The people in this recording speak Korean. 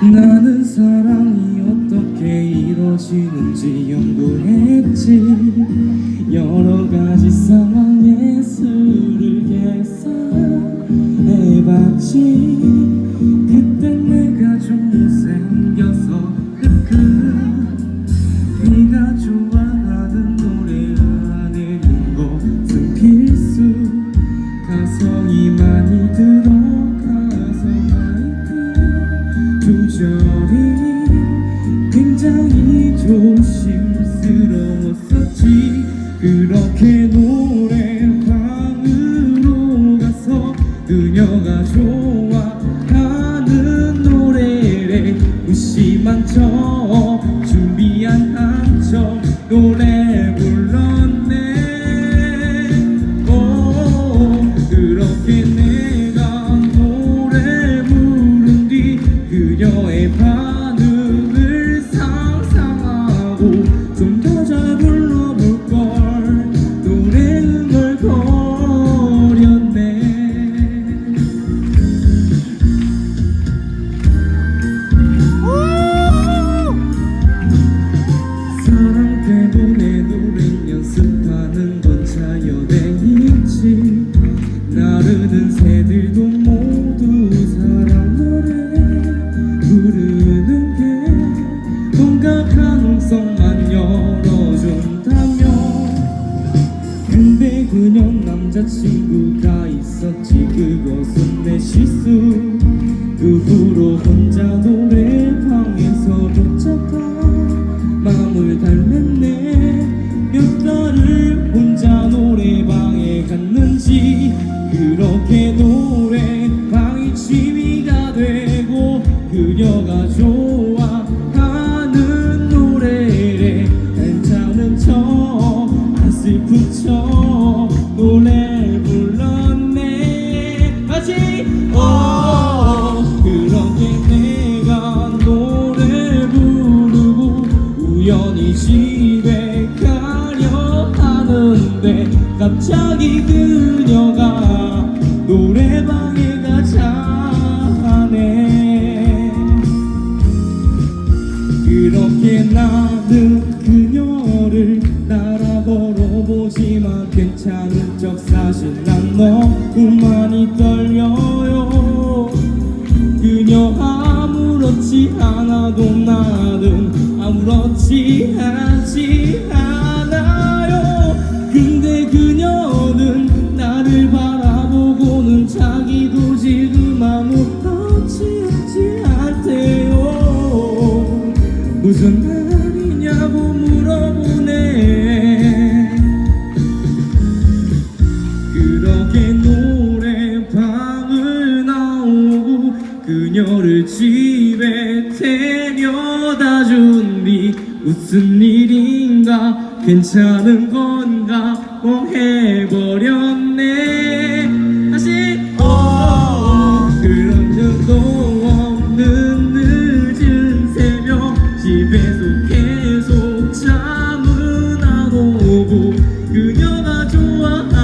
나는 사랑이 어떻게 이루어지는지 연구했지. 여러 가지 상황 조절이 굉장히 조심 그냥 남자친구가 있었지. 그것은 내 실수 갑자기 그녀가 노래방에 가자네. 그렇게 나는 그녀를 따라 걸어 보지만 괜찮은 척 사실 난 너무 많이 떨려요. 그녀 아무렇지 않아도 나는 아무렇지 않지 않아 무슨 말이냐고 물어보네. 그렇게 노래방을 나오고 그녀를 집에 데려다 준뒤 무슨 일인가? 괜찮은 건가? 어 해버렸네. 그녀가 좋아하는